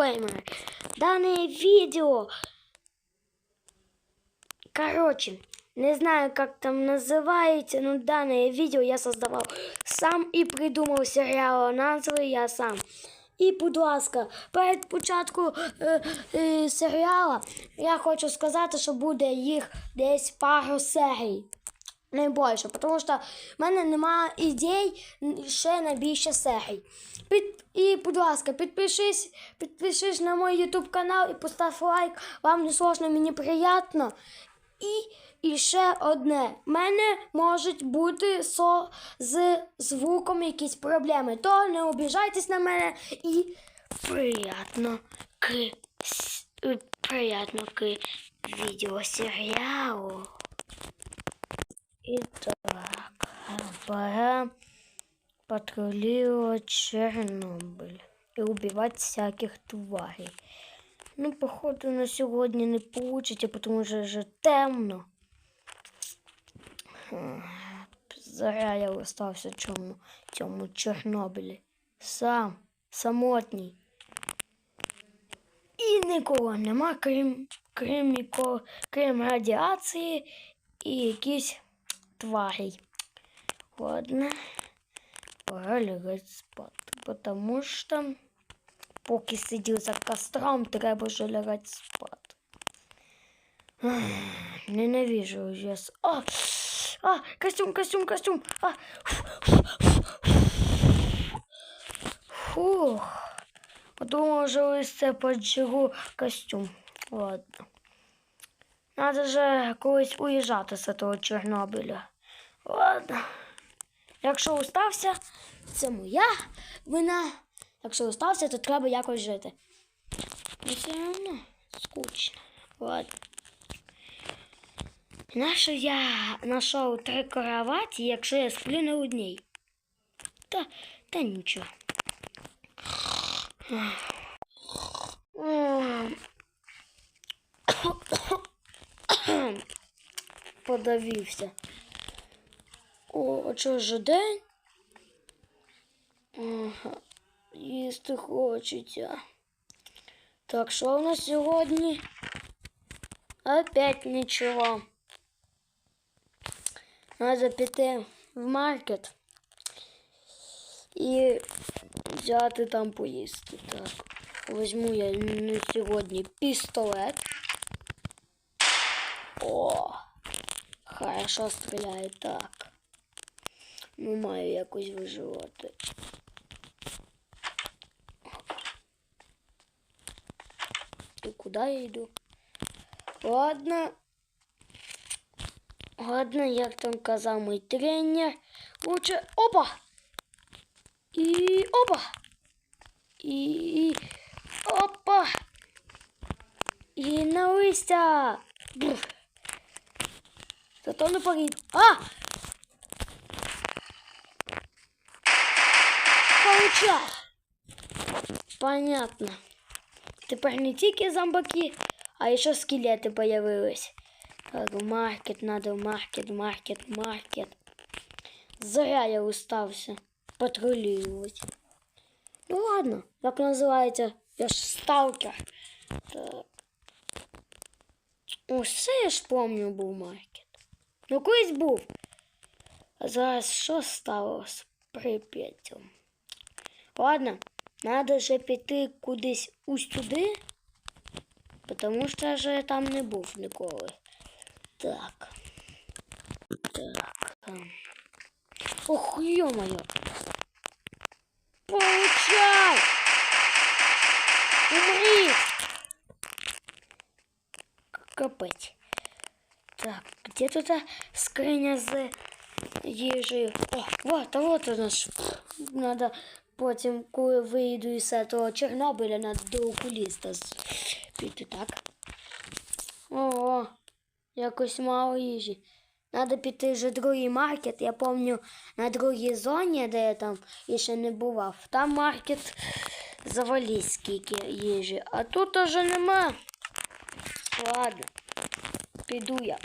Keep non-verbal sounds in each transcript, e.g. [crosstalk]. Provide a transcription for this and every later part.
дисклеймер. Данное видео... Короче, не знаю, как там называете, но данное видео я создавал сам і придумав серіал назви я сам. І, будь ласка, перед початку е, е, серіалу я хочу сказати, що буде їх десь пару серій. Не більше, тому що в мене немає ідей ще на більше серій. Під, і, будь ласка, підпишись, підпишись на мій YouTube канал і постав лайк. Вам не сложно, мені приємно. І, і ще одне. В мене можуть бути со, з звуком якісь проблеми. То не обіжайтесь на мене і приємно к, приємно к відеосеріалу. Итак, пора патрулировать Чернобыль и убивать всяких тварей. Ну, походу, на сьогодні не получите, потому що вже темно. Зря я остався в цьому, цьому Чорнобилі. Сам, самотній. І нікого нема, крім, крім, крім радіації і якісь тварей. Ладно, пора лягать спати, потому що поки сидів за костром, треба вже лягати спати. Ненавижу уже. А, а, костюм, костюм, костюм. А. Фух. Думал, что листя поджигу костюм. Ладно. Надо же колись уїжджати з того Чорнобиля. Ладно. Якщо устався, це моя вина. Якщо устався, то треба якось жити. І все одно скучно. Ладно. Нащо я знайшов три кроваті, якщо я сплю на одній? Та, та нічого. М. [coughs] Подавився. О, а що ж день? Ага, їсти хочеться. Так, що у нас сьогодні? Опять нічого. Надо піти в маркет і взяти там поїсти. Так, візьму я на сьогодні пістолет. О, хорошо стріляє так. Ну, маю якось виживати. І куди я йду? Ладно. Ладно, як там казав мій тренер. Лучше. Опа! І опа! І опа! І на листя! Зато не порід. А! Получав! Понятно. Тепер не тільки зомбаки, а ще скелети появились. Так, в маркет надо, в маркет, маркет, маркет. Зря я устався патрулювати. Ну ладно, як називається? Я ж сталкер. Так. Усе я ж помню був маркет. Ну колись був. А зараз що стало з Прип'яттю? Ладно, надо же піти кудись ось туди, тому що я же там не був ніколи. Так. Так. ем. Ох, ё-моё. Получай! Умри! Капець. Так, где тут а, скриня з їжею? О, вот, а вот у нас. Надо потім, коли вийду із того Чорнобиля, надо до окуліста піти, так? Ого, якось мало їжі. Надо піти вже другий маркет. Я пам'ятаю на другій зоні, де я там ще не бував. Там маркет завались скільки їжі. А тут уже нема. Ладно, піду я.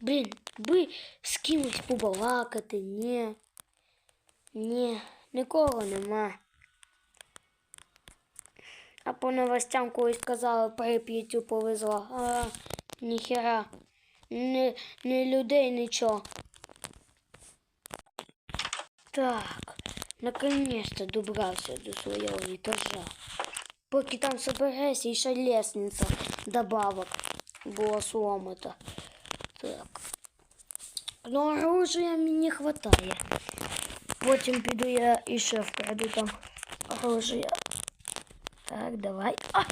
Блін, би з кимось побалакати, ні. Ні, нікого нема. А по новостям колись казали, Прип'яттю повезло. А, ніхера. Не, не людей, нічого. Так, наконец-то добрався до свого етажа. Поки там соберешся, і ще лестниця добавок була сломата. Так. Ну, оружия мені не хватає. Потім піду я і ще вкраду там оружие. Так, давай. А!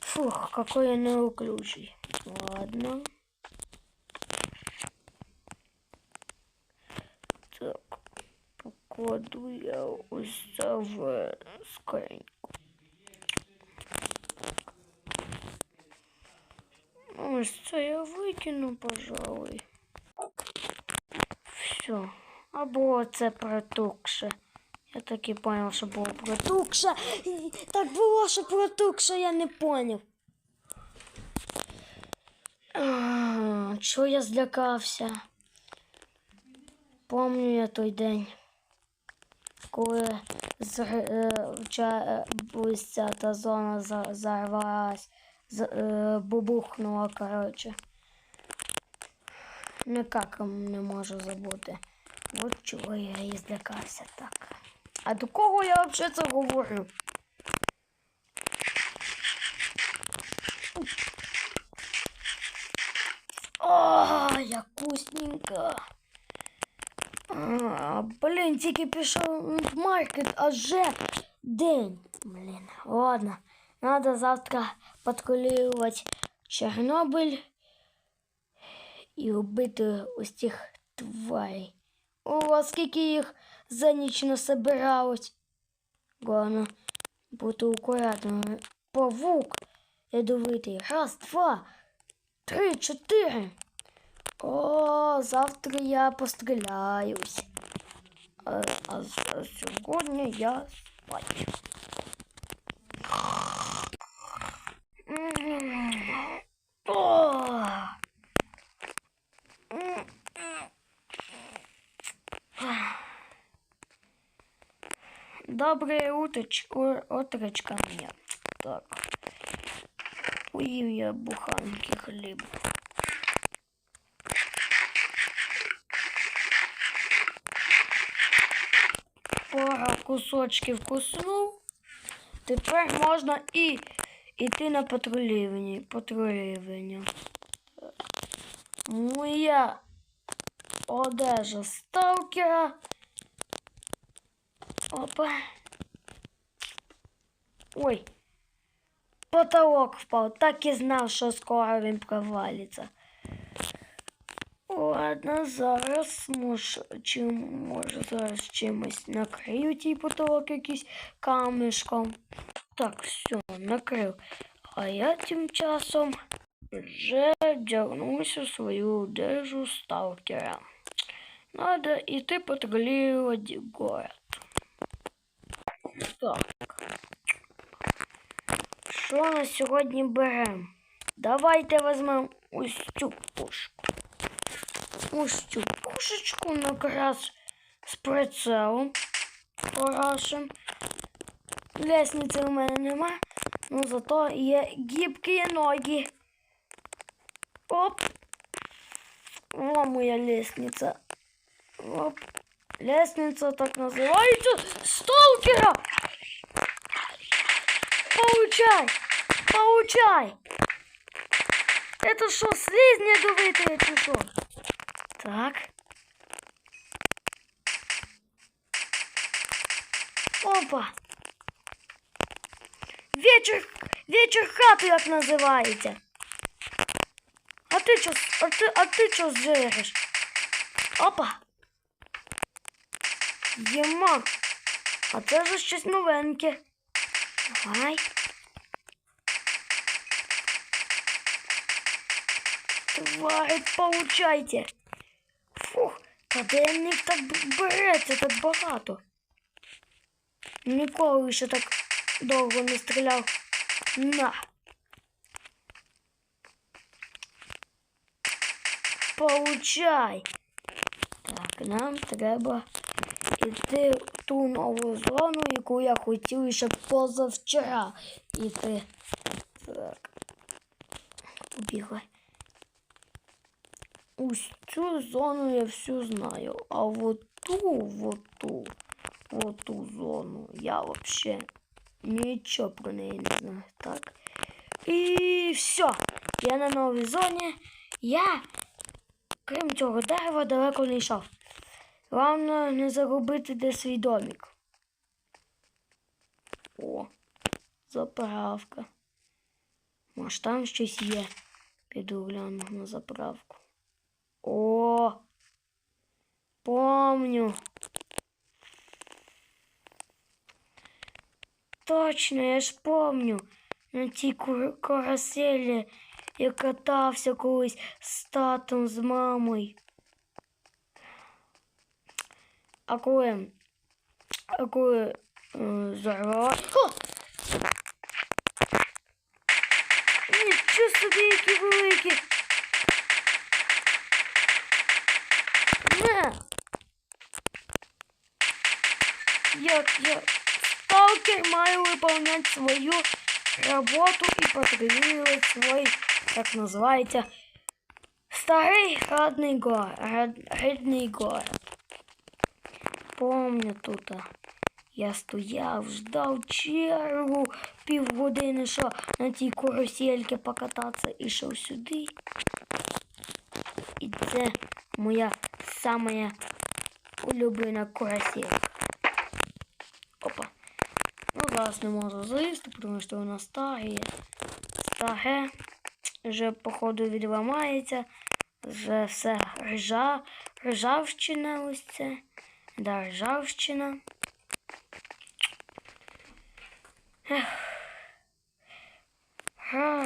Фух, какой я неуклюжий. Ладно. Так, покладу я ось це в скриньку. Ось це я викину, пожалуй. Все. Або це протукше. Я так і понял, що було протукше. Так було, що протукше, я не. А, Чого я злякався? Помню я той день, коли з, е, е, ця та зона зарвалась, бубухнула, коротше. Никак не можу забути. От чого я і злякався так. А до кого я взагалі це говорю? О, як вкусненько. А, блін, тільки пішов в маркет, а вже день. Блін, ладно. Надо завтра подколювати Чорнобиль і вбити ось цих тварей. О, скільки їх за ніч насобиралось. Главное, бути акуратним. Павук ядовитий. Раз, два, три, чотири. О, завтра я постріляюсь. А, а, а сьогодні я спать. Доброе уточ... у- утречко мне. Так. Поїв я буханки хліб. Пара кусочків куснув. Тепер можна і йти на патрулювання. патрулювання. Моя одежа сталкера. Опа. Ой. Потолок впав. Так і знав, що скоро він провалиться. Ладно, зараз може, чим, може зараз чимось накрию тій потолок якийсь камешком. Так, все, накрив. А я тим часом вже вдягнувся в свою одежу сталкера. Надо йти патрулювати город. Так. Що на сьогодні беремо? Давайте візьмемо ось цю пушку. Ось цю пушечку накраз з прицелом хорошим. Лестниці у мене нема, ну зато є гібкі ноги. Оп. О, моя лестниця. Оп. Лестница так называется. Сталкера! Получай! Получай! Это что, слизь ядовитые чи що? Так. Опа. Вечір, вечір хати, як називається. А ти що, а ти, а ти що зжереш? Опа. Єма. А це вже щось новеньке. Давай. Твари, получайте. Фух, та в них так береться так багато? Ніколи ще так довго не стріляв. На. Получай. Так, нам треба іти в ту нову зону, яку я хотів ще позавчора іти. Так. Побігли. Ось цю зону я всю знаю, а вот ту, вот ту, вот ту зону я вообще нічого про неї не знаю. Так. І все. Я на новій зоні. Я, крім цього дерева, далеко не йшов. Головне не загубити де свій домик. О, заправка. Може там щось є. Піду гляну на заправку. О! Помню. Точно, я ж помню. На тій кур- каруселі я катався колись з татом, з мамою. А коли, а коли зарвала. Як я сталкер маю выполнять свою работу и патрулировать свой, как называется, старый родный город. Родный город. Помню тут. а, Я стояв, ждав чергу півгодини, що на тій карусельці покататися, і йшов сюди. І це моя самая улюблена каруселька. Зараз не можу залізти, тому що вона старе. Старе. Вже, походу, відламається. Вже все ржа, ржавщина ось це. Да, ржавщина. Ех.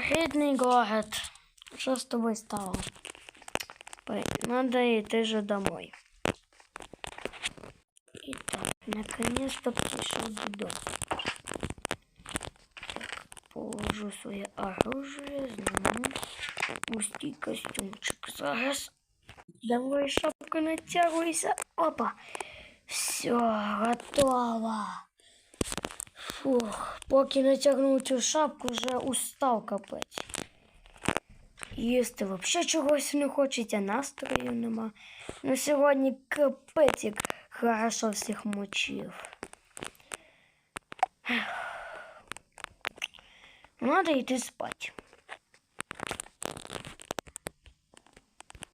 Рідний город. Що з тобою стало? Надо йти же домой. Итак, наконец-то пришел. Так, положу своє оружие, зніму узкий костюмчик. Зараз. Давай шапку натягуйся. Опа. Все, готово. Фух, поки натягнув цю шапку, вже устав капець. Їсти взагалі чогось не хочеться, настрою нема. Ну сьогодні капець як хорошо всіх мочив. Надо йти спати.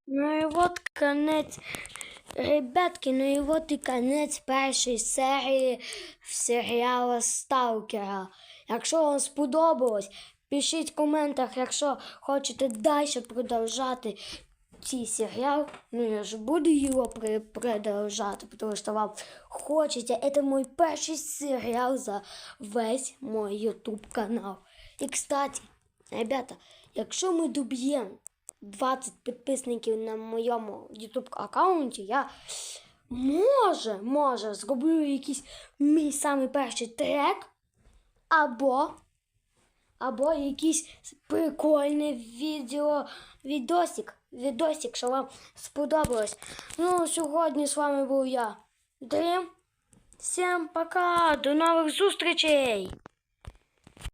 Ну і от конець. Ребятки, ну і от і конець першої серії серіалу Сталкера. Якщо вам сподобалось, пишіть в коментах, якщо хочете далі продовжати цей серіал. Ну я ж буду його продовжати, тому що вам хочеться. Це мій перший серіал за весь мой YouTube канал. І кстати, ребята, якщо ми доб'ємо 20 підписників на моєму YouTube аккаунті, я може, може, зроблю якийсь мій самий перший трек, або, або якийсь прикольний відео, відосик, відосик, що вам сподобалось. Ну, сьогодні з вами був я, Дрім. Всім пока, до нових зустрічей!